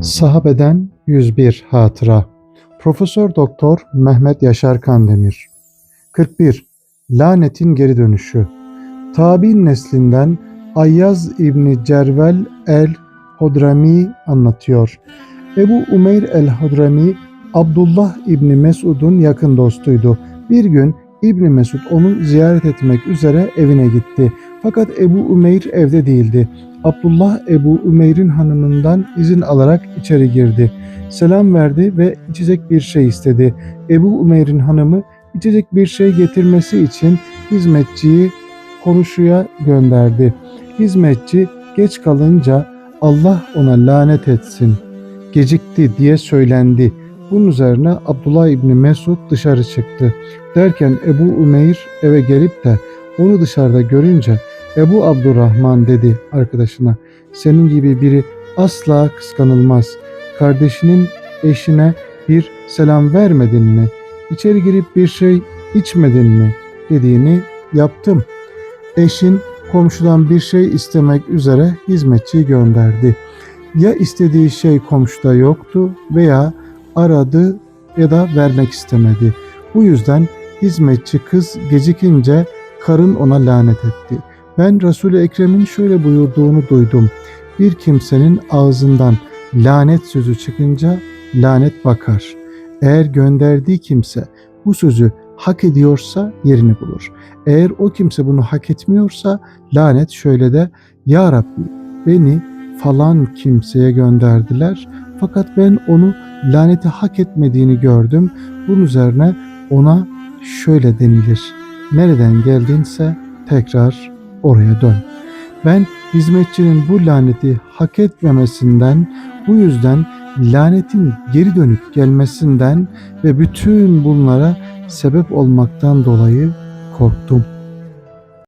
Sahabeden 101 Hatıra Profesör Doktor Mehmet Yaşar Kandemir 41. Lanetin geri dönüşü Tabi'in neslinden Ayyaz İbni Cervel el-Hodrami anlatıyor. Ebu Umeyr el-Hodrami Abdullah İbni Mesud'un yakın dostuydu. Bir gün İbni Mesud onu ziyaret etmek üzere evine gitti. Fakat Ebu Umeyr evde değildi. Abdullah Ebu Ümeyr'in hanımından izin alarak içeri girdi. Selam verdi ve içecek bir şey istedi. Ebu Ümeyr'in hanımı içecek bir şey getirmesi için hizmetçiyi konuşuya gönderdi. Hizmetçi geç kalınca Allah ona lanet etsin. Gecikti diye söylendi. Bunun üzerine Abdullah İbni Mesud dışarı çıktı. Derken Ebu Ümeyr eve gelip de onu dışarıda görünce Ebu Abdurrahman dedi arkadaşına, senin gibi biri asla kıskanılmaz. Kardeşinin eşine bir selam vermedin mi? İçeri girip bir şey içmedin mi? dediğini yaptım. Eşin komşudan bir şey istemek üzere hizmetçi gönderdi. Ya istediği şey komşuda yoktu veya aradı ya da vermek istemedi. Bu yüzden hizmetçi kız gecikince karın ona lanet etti. Ben Resul-i Ekrem'in şöyle buyurduğunu duydum. Bir kimsenin ağzından lanet sözü çıkınca lanet bakar. Eğer gönderdiği kimse bu sözü hak ediyorsa yerini bulur. Eğer o kimse bunu hak etmiyorsa lanet şöyle de Ya Rabbi beni falan kimseye gönderdiler fakat ben onu laneti hak etmediğini gördüm. Bunun üzerine ona şöyle denilir. Nereden geldinse tekrar oraya dön. Ben hizmetçinin bu laneti hak etmemesinden, bu yüzden lanetin geri dönüp gelmesinden ve bütün bunlara sebep olmaktan dolayı korktum.